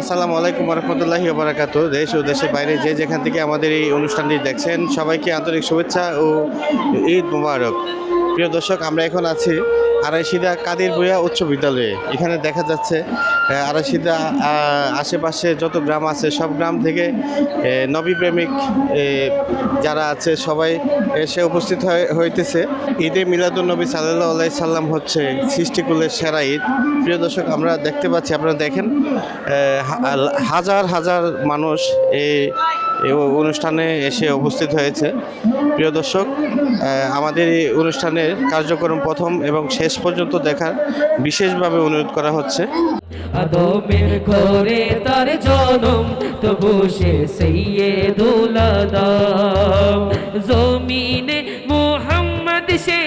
আসসালামু আলাইকুম রহমতুল্লাহি বারাকাতু দেশ ও দেশের বাইরে যে যেখান থেকে আমাদের এই অনুষ্ঠানটি দেখছেন, সবাইকে আন্তরিক শুভেচ্ছা ও ঈদ মুবারক। প্রিয় দর্শক, আমরা এখন আছি আড়াইশিদা কাদির বইয়া উচ্চ বিদ্যালয়ে। এখানে দেখা যাচ্ছে আড়াইশিদা আশেপাশে যত গ্রাম আছে, সব গ্রাম থেকে নবী প্রেমিক যারা আছে, সবাই এসে উপস্থিত হইতেছে। ঈদে মিলাদুল নবী সাল্লাহ আলাই সাল্লাম হচ্ছে সৃষ্টিকুলের সেরা ঈদ। প্রিয় দর্শক, আমরা দেখতে পাচ্ছি, আপনারা দেখেন হাজার হাজার মানুষ এই এই অনুষ্ঠানে এসে উপস্থিত হয়েছে। প্রিয় দর্শক আমাদের এই অনুষ্ঠানের কার্যক্রম প্রথম এবং শেষ পর্যন্ত দেখার বিশেষভাবে অনুরোধ করা হচ্ছে। আদমের সে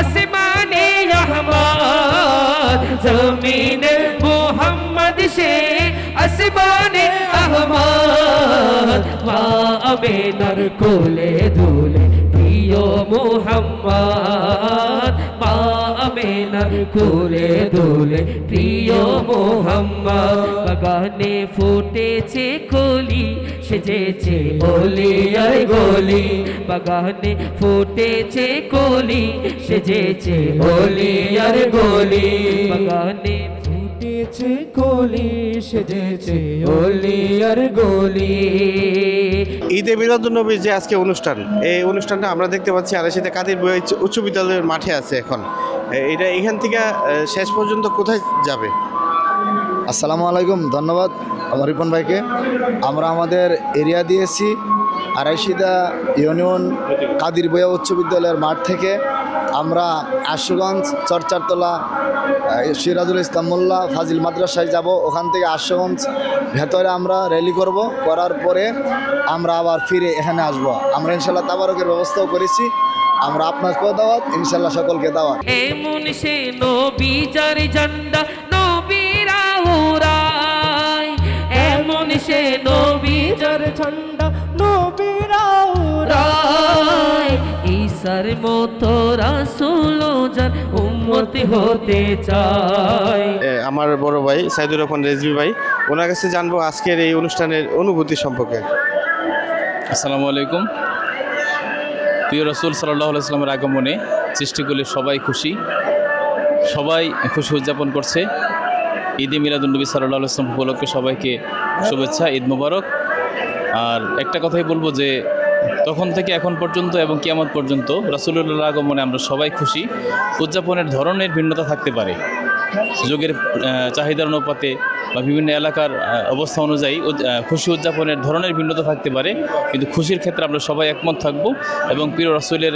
আসমানে জমিনে মুহাম্মদ সে আসমানে আহমদ মা আমেনার কোলে দুলে প্রিয় মুহাম্মদ মা আমেনার কোলে দুলে প্রিয় মোহাম্মদ বাগানে ফুটেছে কলি সেজেছে বলি আর গলি বাগানে ফুটেছে কলি সেজেছে বলি আর গলি বাগানে ফুটেছে কলি সেজেছে অলি আর গলি। ঈদে মিলাদুলনবী যে আজকে অনুষ্ঠান এই অনুষ্ঠানটা আমরা দেখতে পাচ্ছি আড়াইশিতে কাদের বই উচ্চ বিদ্যালয়ের মাঠে আছে এখন। এটা এখান থেকে শেষ পর্যন্ত কোথায় যাবে? আসসালামু আলাইকুম ধন্যবাদ আমার রিপন ভাইকে। আমরা আমাদের এরিয়া দিয়েছি আড়াইশিদা ইউনিয়ন কাদির বয়া উচ্চ বিদ্যালয়ের মাঠ থেকে। আমরা আশুগঞ্জ, চরচারতলা সিরাজুল ইসলাম মোল্লা, ফাজিল মাদ্রাসায় যাব। ওখান থেকে আশুগঞ্জ, ভেতরে আমরা র্যালি করব। করার পরে আমরা আবার ফিরে এখানে আসব। আমরা ইনশাল্লাহ তাবারকের ব্যবস্থাও করেছি। আমরা আপনার আপনাকেও দাওয়াত, ইনশাল্লাহ সকলকে দাওয়াত। সে নবী যার ঝান্ডা নবীরা সে ঈশার মতো রাসূল যার উম্মত হতে চায় আমার বড় ভাই সাইদুর রহমান রেজবি ভাই ওনার কাছে জানব আজকের এই অনুষ্ঠানের অনুভূতি সম্পর্কে। আসসালামু আলাইকুম। প্রিয় রসুল সাল্লাহ সাল্লামের আগমনে সৃষ্টিগুলি সবাই খুশি সবাই খুশি উদযাপন করছে। ঈদে মিলাদুলনবী সাল্লাহ আসলাম উপলক্ষে সবাইকে শুভেচ্ছা ঈদ মুবারক। আর একটা কথাই বলব যে তখন থেকে এখন পর্যন্ত এবং কিয়ামত পর্যন্ত রাসুল্লাহ আগমনে আমরা সবাই খুশি। উদযাপনের ধরনের ভিন্নতা থাকতে পারে। যুগের চাহিদার অনুপাতে বা বিভিন্ন এলাকার অবস্থা অনুযায়ী খুশি উদযাপনের ধরনের ভিন্নতা থাকতে পারে। কিন্তু খুশির ক্ষেত্রে আমরা সবাই একমত থাকব এবং প্রিয় রসুলের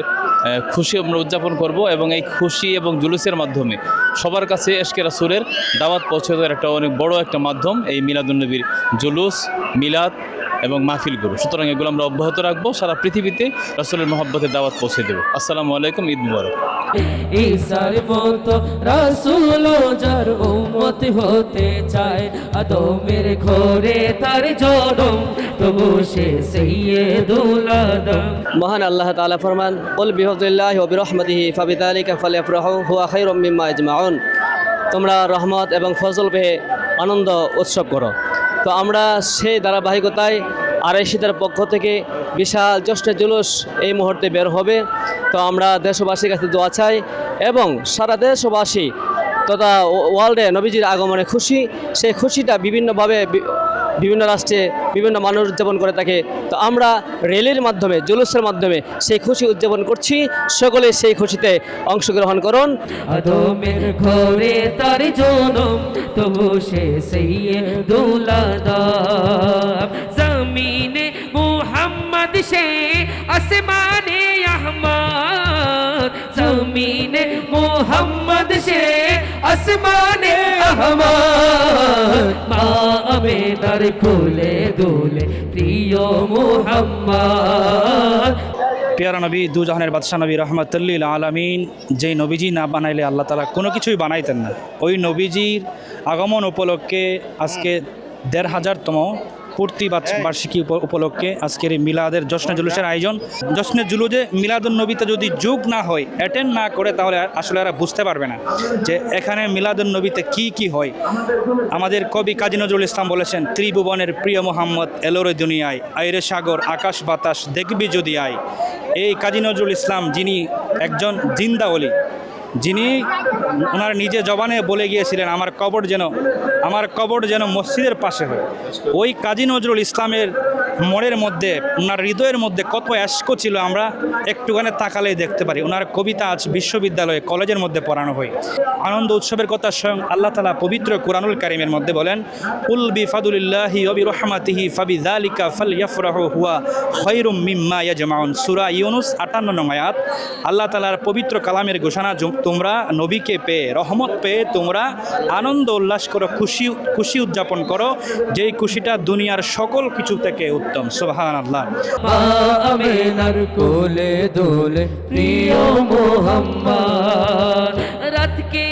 খুশি আমরা উদযাপন করব এবং এই খুশি এবং জুলুসের মাধ্যমে সবার কাছে এসকে রাসুলের দাওয়াত পৌঁছে দেওয়ার একটা অনেক বড় একটা মাধ্যম এই মিলাদুলনবীর জুলুস, মিলাদ এবং মাহফিলগুলো সুতরাং এগুলো আমরা অব্যাহত রাখব সারা পৃথিবীতে রাসুলের মহব্বতের দাওয়াত পৌঁছে দেবো। আসসালামু আলাইকুম ঈদ মুবারক। ঈশার মতো রাসূল যার উম্মত হতে চায় আদমের ঘরে তার জনম তবু সে সৈয়দুল আদম। মহান আল্লাহ তাআলা ফরমান কুল বিফদলিল্লাহি ওয়া বিরহমাতিহি ফাবিযালিকা ফালইফরাহু হুয়া খায়রুম মিম্মা ইয়াজমাউন তোমরা রহমত এবং ফজল পেয়ে আনন্দ উৎসব করো। তো আমরা সেই ধারাবাহিকতায় আড়াইশিতার পক্ষ থেকে বিশাল জ্যৈষ্ঠের জুলুস এই মুহূর্তে বের হবে। তো আমরা দেশবাসীর কাছে দোয়া চাই এবং সারা দেশবাসী তথা ওয়ার্ল্ডে নবীজির আগমনে খুশি। সেই খুশিটা বিভিন্নভাবে বিভিন্ন রাষ্ট্রে বিভিন্ন মানুষ উদযাপন করে থাকে। তো আমরা রেলের মাধ্যমে, জুলুসের মাধ্যমে সেই খুশি উদযাপন করছি। সকলে সেই খুশিতে অংশগ্রহণ করুন। মুহাম্মদ, সে আসমানে আহমদ। জমিনে মুহাম্মদ, সে আসমানে আমে মা খুলে কোলে দোলে, প্রিয় মোহাম্মদ। পেয়ারা নবী, দুজাহানের বাদশাহ নবী রহমতুল্লিল আলমিন যেই নবীজি না বানাইলে আল্লাহ তালা কোনো কিছুই বানাইতেন না। ওই নবীজির আগমন উপলক্ষে আজকে দেড় হাজারতম পূর্তি বার্ষ- বার্ষিকী উপ- উপলক্ষে আজকের এই মিলাদের জশ্নে জুলুসের আয়োজন। জশ্নে জুলুজে মিলাদুন নবীতে যদি যোগ না হয় অ্যাটেন্ড না করে, তাহলে আসলে এরা বুঝতে পারবে না যে এখানে মিলাদুন নবীতে কি কি হয়। আমাদের কবি কাজী নজরুল ইসলাম বলেছেন, ত্রিভুবনের প্রিয় মোহাম্মদ এলোরে দুনিয়ায়, আইরে সাগর, আকাশ বাতাস দেখবি যদি আয়। এই কাজী নজরুল ইসলাম যিনি একজন জিন্দা অলি যিনি ওনার নিজে জবানে বলে গিয়েছিলেন, আমার কবর যেন আমার কবর যেন মসজিদের পাশে হয়। ওই কাজী নজরুল ইসলামের মনের মধ্যে, ওনার হৃদয়ের মধ্যে কত অ্যাস্ক ছিল আমরা একটুখানি তাকালেই দেখতে পারি। ওনার কবিতা আজ বিশ্ববিদ্যালয়ে কলেজের মধ্যে পড়ানো হয়। আনন্দ উৎসবের কথা স্বয়ং আল্লাহ তালা পবিত্র কোরআনুল কারিমের মধ্যে বলেন উল বি ফাদুলিল্লাহি অবি রহমাতিহি ফাবি ইয়াফরাহু হুয়া খৈরুম মিম্মা ইয়াজমাউন। সূরা ইউনুস 58 নং আয়াত। আল্লাহ তাআলার পবিত্র কালামের ঘোষণা তোমরা নবীকে পেয়ে, রহমত পেয়ে তোমরা আনন্দ উল্লাস করো, খুশি খুশি উদযাপন করো। যেই খুশিটা দুনিয়ার সকল কিছু থেকে উত্তম সুবহান আল্লাহ আমেনার কোলে দোলে প্রিয় মোহাম্মদ রাতকে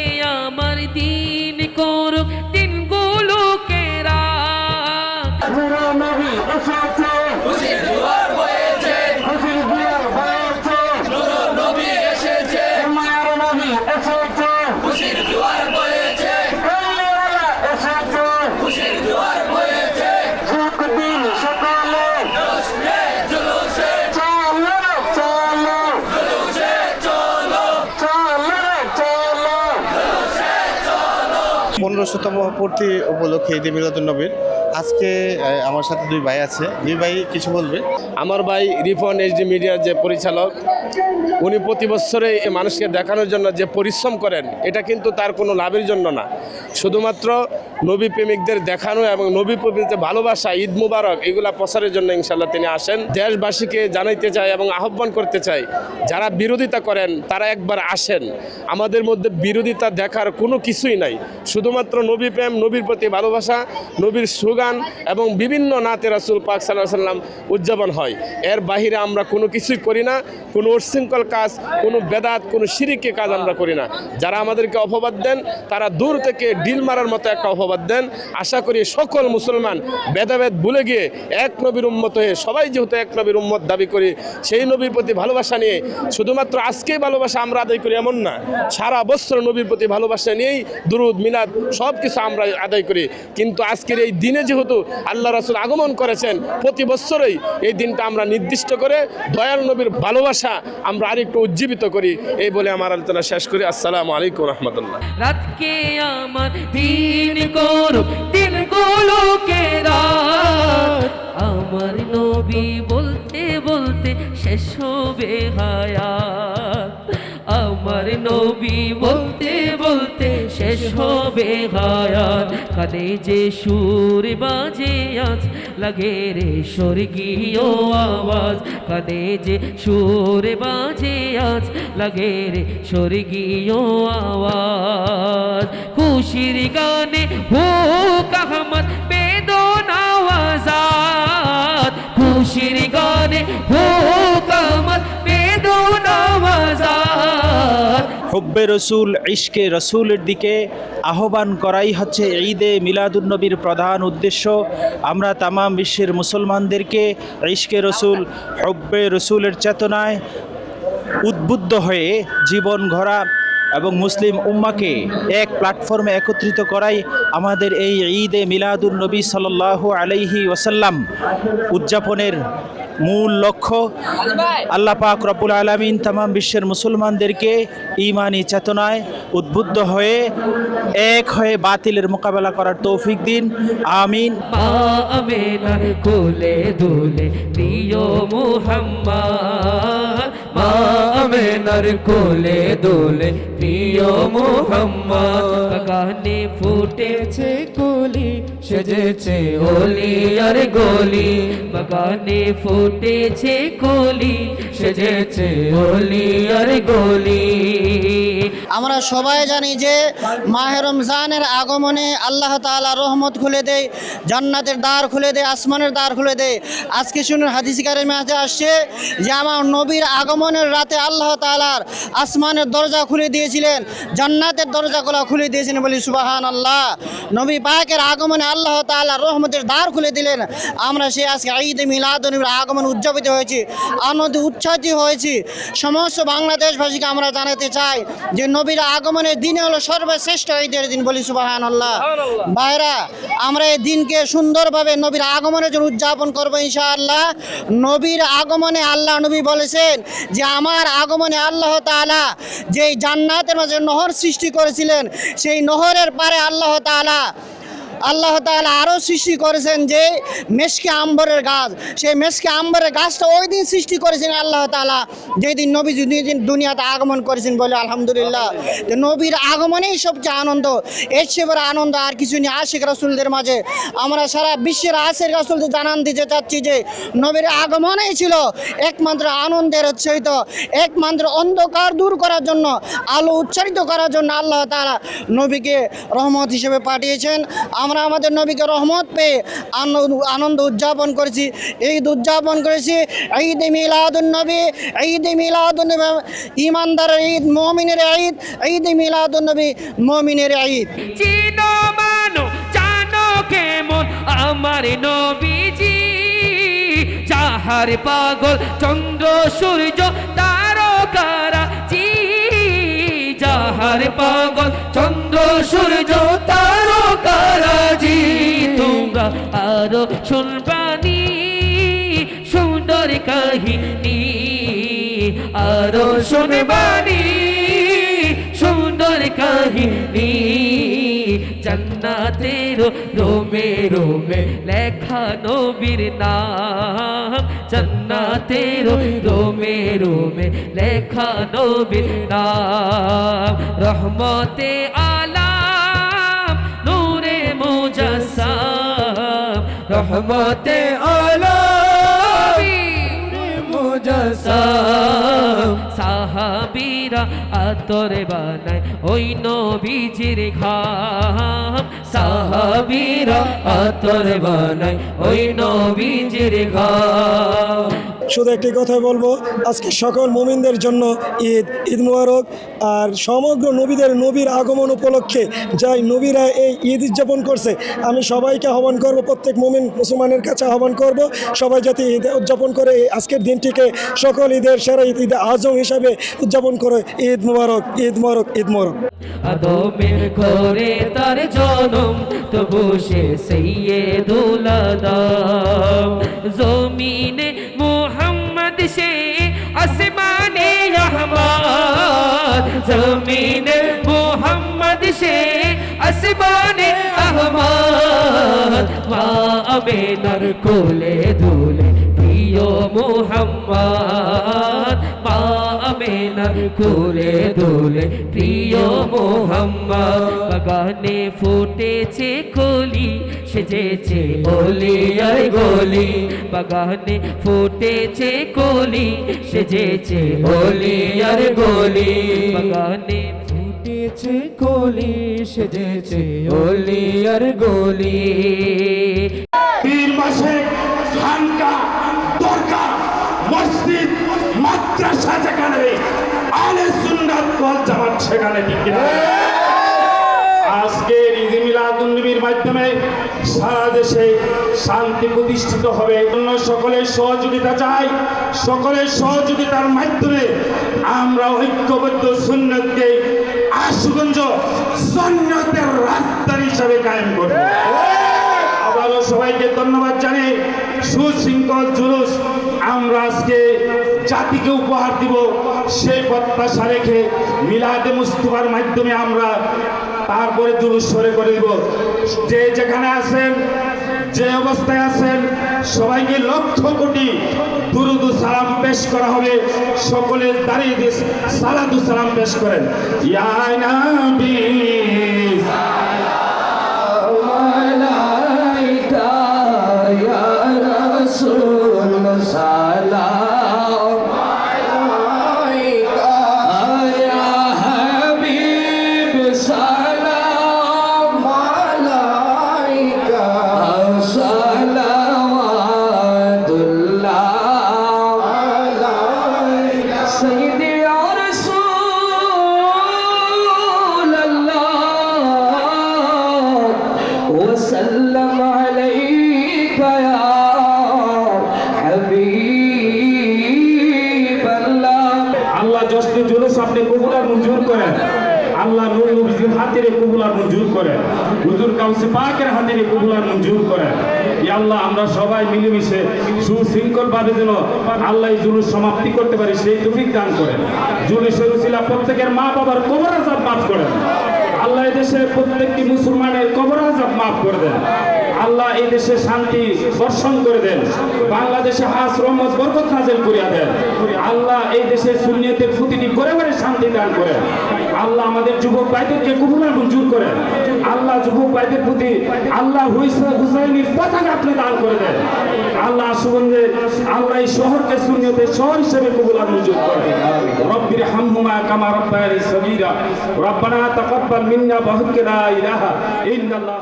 পনেরোশোতম পূর্তি উপলক্ষে ঈদে মিলাদুলনবীর আজকে আমার সাথে দুই ভাই আছে। দুই ভাই কিছু বলবে? আমার ভাই রিফন এইচডি মিডিয়ার যে পরিচালক উনি প্রতি বছরে এই মানুষকে দেখানোর জন্য যে পরিশ্রম করেন, এটা কিন্তু তার কোনো লাভের জন্য না। শুধুমাত্র নবী প্রেমিকদের দেখানো এবং নবী প্রেমিকদের ভালোবাসা, ঈদ মুবারক, এগুলা প্রচারের জন্য ইনশাল্লাহ তিনি আসেন। দেশবাসীকে জানাইতে চাই এবং আহ্বান করতে চাই, যারা বিরোধিতা করেন, তারা একবার আসেন। আমাদের মধ্যে বিরোধিতা দেখার কোনো কিছুই নাই। শুধুমাত্র নবী প্রেম, নবীর প্রতি ভালোবাসা, নবীর সুগান এবং বিভিন্ন নাতে রাসুল পাক সাল্লাহ সাল্লাম উদযাপন হয়। এর বাহিরে আমরা কোনো কিছুই করি না, কোনো উচ্ছৃঙ্খল কাজ, কোনো বেদাত, কোনো সিরিকে কাজ আমরা করি না। যারা আমাদেরকে অপবাদ দেন, তারা দূর থেকে ডিল মারার মতো একটা অপবাদ দেন। আশা করি সকল মুসলমান ভেদাভেদ ভুলে গিয়ে এক নবীর উম্মত হয়ে, সবাই যেহেতু এক নবীর উম্মত দাবি করি, সেই নবীর প্রতি ভালোবাসা নিয়ে, শুধুমাত্র আজকেই ভালোবাসা আমরা আদায় করি এমন না, সারা বছর নবীর প্রতি ভালোবাসা নিয়েই দুরুদ, মিলাদ সব কিছু আমরা আদায় করি। কিন্তু আজকের এই দিনে যেহেতু আল্লাহ রাসুল আগমন করেছেন, প্রতি বছরই এই দিনটা আমরা নির্দিষ্ট করে দয়াল নবীর ভালোবাসা আমরা আরেকটু উজ্জীবিত করি। এই বলে আমার আলোচনা শেষ করি। আসসালামু আলাইকুম রহমতুল্লাহ। রাতকে আমার দিন দিনগুলোকে রাত। আমার নবী বলতে বলতে শেষ হবে হায়াত। আমার নবী বলতে বলতে শেষ হবে হায়াত। কানে যে সুর বাজে আজ, লাগে রে স্বর্গীয় আওয়াজ। কানে যে সুর বাজে আজ, লাগে রে স্বর্গীয় আওয়াজ। খুশির গানে হোক আহমদ, বেদনা আওয়াজ খুশির গানে হোক আহমদ হুব্বে রসুল, ইশকে রসুলের দিকে আহ্বান করাই হচ্ছে ঈদে মিলাদুন্নবীর প্রধান উদ্দেশ্য। আমরা তামাম বিশ্বের মুসলমানদেরকে ইশকে রসুল, হুব্বে রসুলের চেতনায় উদ্বুদ্ধ হয়ে জীবন গড়া এবং মুসলিম উম্মাকে এক প্ল্যাটফর্মে একত্রিত করাই আমাদের এই ঈদে মিলাদুন নবী সাল্লাহ আলাইহি ওসাল্লাম উদযাপনের মূল লক্ষ্য। আল্লাহ পাক রব্বুল আলমিন তামাম বিশ্বের মুসলমানদেরকে ইমানি চেতনায় উদ্বুদ্ধ হয়ে এক হয়ে বাতিলের মোকাবেলা করার তৌফিক দিন। আমিন। আমেনার কোলে দোলে, প্রিয় মোহাম্মদ। গানে ফুটেছে কলি, সেজেছে ওলি আর গলি। বাগানে ফুটেছে কলি, সেজেছে ওলি আর গলি। আমরা সবাই জানি যে মাহে রমজানের আগমনে আল্লাহ তাআলা রহমত খুলে দেয়, জান্নাতের দ্বার খুলে দেয়, আসমানের দ্বার খুলে দেয়। আজকে শুনুন হাদিস কারিমে আসছে যে আমার নবীর আগমনের রাতে আল্লাহ তাআলার আসমানের দরজা খুলে দিয়েছিলেন, জান্নাতের দরজাগুলো খুলে দিয়েছিলেন বলি সুবাহান আল্লাহ নবী পাকের আগমনে আল্লাহ তাআলা রহমতের দ্বার খুলে দিলেন। আমরা সে আজকে ঈদ মিলাদ নবীর আগমন উদযাপিত হয়েছি, আনন্দ উৎসাহিত হয়েছি। সমস্ত বাংলাদেশবাসীকে আমরা জানাতে চাই যে নবীর আগমনের দিনে হলো সর্বশ্রেষ্ঠ ঈদের দিন বলি সুবাহান আল্লাহ ভাইরা আমরা এই দিনকে সুন্দরভাবে নবীর আগমনের জন্য উদযাপন করব ইনশাআল্লাহ। নবীর আগমনে আল্লাহ নবী বলেছেন যে আমার আগমনে আল্লাহ তালা যেই জান্নাতের মাঝে নহর সৃষ্টি করেছিলেন সেই নহরের পারে আল্লাহ তাআলা আল্লাহ তাআলা আরও সৃষ্টি করেছেন যে মেসকে আম্বরের গাছ। সেই মেসকে আম্বরের গাছটা ওই দিন সৃষ্টি করেছেন আল্লাহ তাআলা। যেই দিন নবী দিন দুনিয়াতে আগমন করেছেন বলে আলহামদুলিল্লাহ। তো নবীর আগমনেই সবচেয়ে আনন্দ। এর চেয়ে বড় আনন্দ আর কিছু নেই আশেখ রাসুলদের মাঝে। আমরা সারা বিশ্বের আশেখ রাসুলদের জানান দিতে চাচ্ছি যে নবীর আগমনেই ছিল একমাত্র আনন্দের সহিত, একমাত্র অন্ধকার দূর করার জন্য, আলো উচ্চারিত করার জন্য আল্লাহ তাআলা নবীকে রহমত হিসেবে পাঠিয়েছেন। আমরা আমাদের নবীকে রহমত পেয়ে আনন্দ- উদযাপন করেছি। ঈদ উদযাপন করেছি। ঈদ মিলাদুন নবী, ঈদ মিলাদুন নবী ইমানদারের ঈদ, মমিনের ঈদ ঈদ মিলাদুন নবী, মমিনের ঈদ। চিনো মানো কেমন আমার নবীজি। যাহার পাগল, চন্দ্র, সূর্য তারকারা জি যাহার পাগল শুনবানি, সুন্দর কাহিনী। আরও শুনবানি, সুন্দর কাহিনী। জান্নাতের রোমে রোমে লেখা নবীর নাম। জান্নাতের রোমে রোমে লেখা নবীর নাম। রহমতে আলাম রহমতে আলাম মুজাসাম সাহাবীরা আতরে বানায় ওই নবীজির ঘাম। সাহাবীরা আতরে বানায় ওই নবীজির ঘাম। শুধু একটি কথা বলব, আজকে সকল মুমিনদের জন্য ঈদ ঈদ মুবারক। আর সমগ্র নবীদের নবীর আগমন উপলক্ষে যাই নবীরা এই ঈদ উদযাপন করছে, আমি সবাইকে আহ্বান করব, প্রত্যেক মুমিন মুসলমানের কাছে আহ্বান করব, সবাই যাতে ঈদ উদযাপন করে আজকের দিনটিকে সকল ঈদের সেরা ঈদ ঈদ আজম হিসাবে উদযাপন করে। ঈদ মুবারক ঈদ মুবারক ঈদ মুবারক। তবু সে আদম। জমিনে মোহাম্মদ সে আসমানে আহমদ, জমিনে মোহাম্মদ সে আসমানে আহমদ। মা আমেনার কোলে দুলে প্রিয় মোহাম্মদ কোলে দোলে প্রিয় মোহাম্মদ। বাগানে ফুটেছে কলি সেজেছে বলি আর গলি। বাগানে ফুটেছে কলি সেজেছে বলি আর গলি। বাগানে ফুটেছে কলি সেজেছে অলি আর গলি। পীর মাসে খানকা দরগা, মসজিদ, মাদ্রাসা যেখানে আলে সুন্নাত ওয়াল জামাত সেখানে টিকে আজকের ঈদ মিলাদুন নবীর মাধ্যমে সারা দেশে শান্তি প্রতিষ্ঠিত হবে। অন্য সকলের সহযোগিতা চাই। সকলের সহযোগিতার মাধ্যমে আমরা ঐক্যবদ্ধ সুন্নতকে আশুগঞ্জ সন্ন্যতের রাস্তা হিসাবে কায়েম করব। আবারও সবাইকে ধন্যবাদ জানিয়ে সুশৃঙ্খল জুলুস আমরা আজকে জাতিকে উপহার দিব। সেই প্রত্যাশা রেখে মিলাদে মুস্তফার মাধ্যমে আমরা তারপরে জুলুস সরে করে দিব। যে যেখানে আছেন, যে অবস্থায় আছেন, সবাইকে লক্ষ কোটি দুরুদু সালাম পেশ করা হবে। সকলের দাঁড়িয়ে দিয়ে সালাদু সালাম পেশ করেন। ইয়া কাউসে পাকের কবুল আর মঞ্জুর করেন আল্লাহ, আমরা সবাই মিলেমিশে সুশৃঙ্খল ভাবে যেন আল্লাহ জুলুস সমাপ্তি করতে পারি, সেই তৌফিক দান করেন। জুলুসের উসিলা প্রত্যেকের মা বাবার কবর আজাব মাফ করেন। আল্লাহ দেশের প্রত্যেকটি মুসলমানের কবর আজাব মাফ করে দেন। আল্লাহ এই দেশে শান্তি বর্ষণ করে দেন। বাংলাদেশে হাস, রহমত, বরকত নাজেল করিয়া দেন। আল্লাহ এই দেশে শূন্যতের প্রতিটি ঘরে ঘরে শান্তি দান করেন আল্লাহ আমাদের যুবক ভাইদেরকে আর মঞ্জুর করেন আল্লাহ যুবক ভাইদের প্রতি আল্লাহ হুসাইনির পতাকা আপনি দান করে দেন। আল্লাহ সুগন্ধে আল্লাহ এই শহরকে শূন্যতের শহর হিসেবে কবুল মঞ্জুর করেন রব্বির হামহুমা কামা রব্বায়ানি সগীরা। রব্বানা তাকাব্বাল মিন্না বাহুকে লা ইলাহা ইল্লাল্লাহ।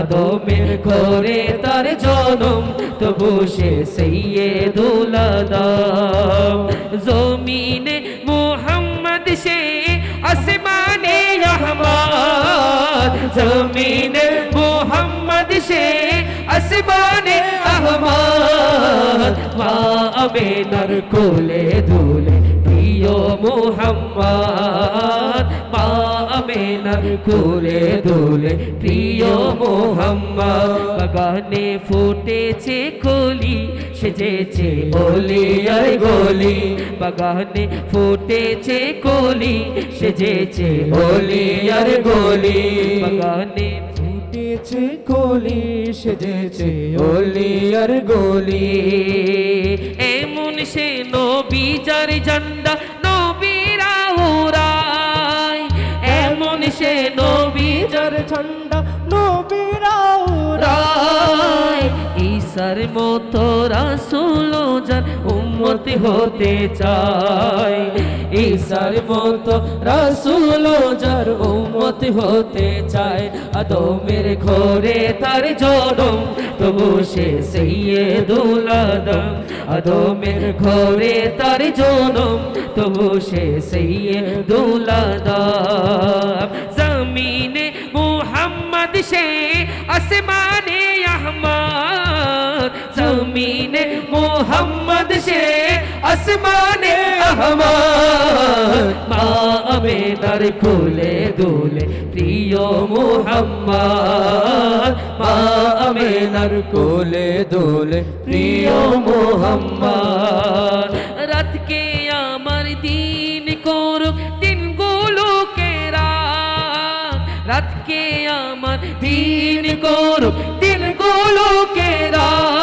আদমের ঘরে তার জনম, তবু সে সৈয়দুল আদম জমিনে আহমদ। জমিনে মোহাম্মদ সে আসমানে আহমদ। মা আমেনার কোলে দুলে প্রিয় মোহাম্মদ। মা আমেনার কোলে দুলে প্রিয় মোহাম্মদ। বাগানে ফুটেছে কলি সেজেছে বলি আর গলি, বাগানে ফুটেছে কলি। সেজেছে বলি আর গলি, বাগানে ফুটেছে কলি। সেজেছে অলি আর গলি। এমন সে নবী যার ঝান্ডা, নবীরা উড়ায় এমন সে নবী যার ঝান্ডা ঈশার মতো রাসূল যার উম্মত হতে চায় ঈশার মতো রাসূল যার উম্মত হতে চায় আদমের ঘরে তার জনম, তবু সে সৈয়দুল আদম। আদমের ঘরে তার জনম, তবু সে সৈয়দুল আদম। জমিনে মুহাম্মদ সে আসমানে আহমদ জমিনে মুহাম্মদ সে আসমানে আহমদ। মা আমেনার কোলে দোলে প্রিয় মুহাম্মদ। মা আমেনার কোলে দোলে প্রিয় মুহাম্মদ। রাতকে আমার দিন করুক দিনগুলোকে রাত। রাতকে আমার দিন করুক দিনগুলোকে রাত।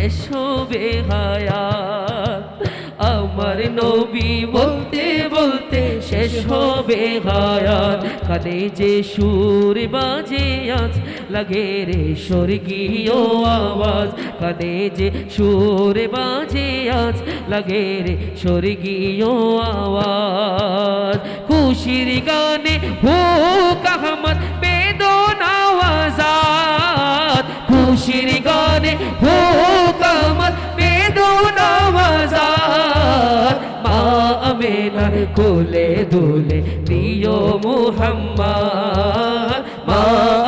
শেষ হবে আমার নবী বলতে বলতে শেষ হবে কানে যে সুর বাজে আজ, লাগে রে স্বর্গীয় আওয়াজ। কানে যে সুর বাজে আজ, লাগে রে স্বর্গীয় আওয়াজ। খুশির গানে হোক আহমদ আমেনার কোলে দোলে প্রিয় মুহাম্মদ। মা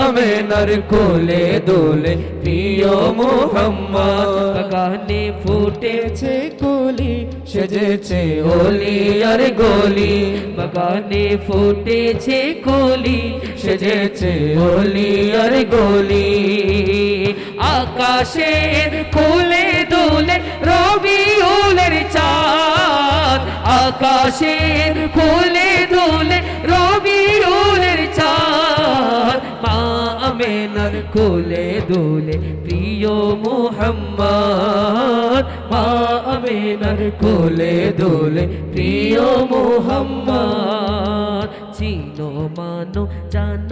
আমেনার কোলে দোলে প্রিয় মুহাম্মদ। গানে ফুটেছে কলি, সেজেছে ওলি আর গলি। বাগানে ফুটেছে কলি, সেজেছে ওলি আর গলি। আকাশের কোলে আকাশের কোলে দোলে রবিউলের চার মা আমেনার কোলে দোলে প্রিয় মোহাম্মদ, মা আমেনার কোলে দোলে প্রিয় মোহাম্মদ। চিনো মানো, জানো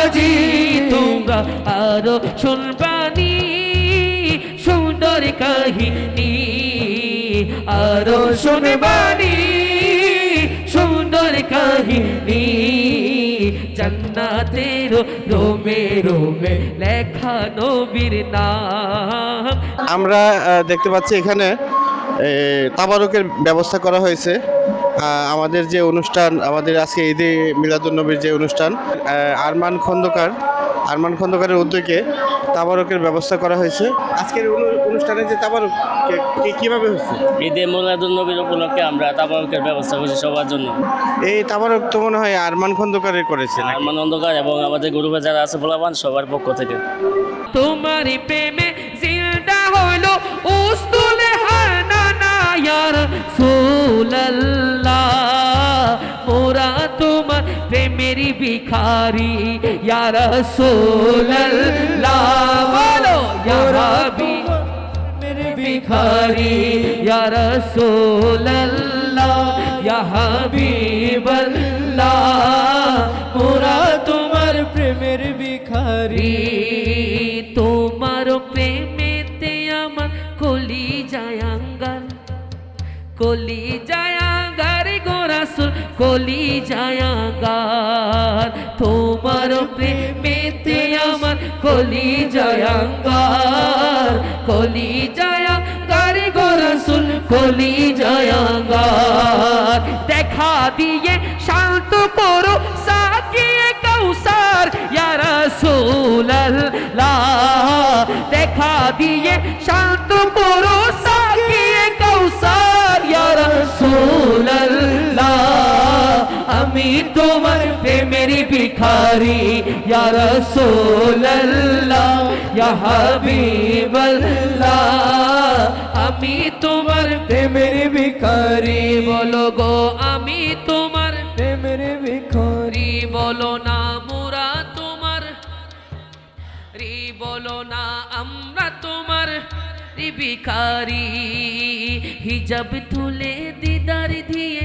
শুনবানি, সুন্দর কাহিনী। আরও শুনবানি, সুন্দর কাহিনী। জান্নাতের রোমে রোমে লেখা নবীর নাম। আমরা দেখতে পাচ্ছি এখানে তাবারকের ব্যবস্থা করা হয়েছে। আমাদের যে অনুষ্ঠান, আমাদের আজকে ঈদে মিলাদুন্নবীর যে অনুষ্ঠান আরমান খন্দকার আরমান খন্দকারের উদ্যোগে তাবারকের ব্যবস্থা করা হয়েছে। আজকের অনু- অনুষ্ঠানে যে তাবারক কে- কে- হচ্ছে ঈদে মোলাদুল নবীর উপলক্ষে আমরা তাবারকের ব্যবস্থা করছি সবার জন্য। এই তাবারক তো মনে হয় আরমান খন্দকারের করেছে আরমান অন্ধকার এবং আমাদের গ্রুপে যারা আছে বলাবান সবার পক্ষ থেকে। তোমার প্রেমে জিন্দা হলো ইয়ার সুলাল্লাহ মোরা তোমার প্রেমেরি ভিখারি। ইয়ার সুলাল্লাহ বলো ইয়া হাবি মেরে ভিখারি ইয়ার রাসূলুল্লাহ। কলি জায়াঙ্গার গোরাসুল কলি জায়াঙ্গার তোমার প্রেমেতে আমার কলি জায়াঙ্গার কলি জায়াঙ্গার গোরাসুল কলি জায়াঙ্গার দেখা দিয়ে শান্ত করো, সাকিয়ে কৌসার ইয়া রাসূলুল্লাহ। দেখা দিয়ে শান্ত করো তোমার প্রেমের ভিখারি, ইয়া রাসূলুল্লাহ, ইয়া হাবিবাল্লাহ। আমি তোমার প্রেমের ভিখারি, বলো গো, আমি তোমার প্রেমের ভিখারি, বলো না মোরা তোমার রে, বলো না আমরা তোমার ভিখারি। হিজাব তুলে দিদার দিয়ে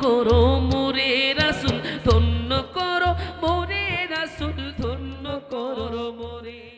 করো মোরে রাসুল ধন্য করো মোরে রাসুল ধন্য করো মোরে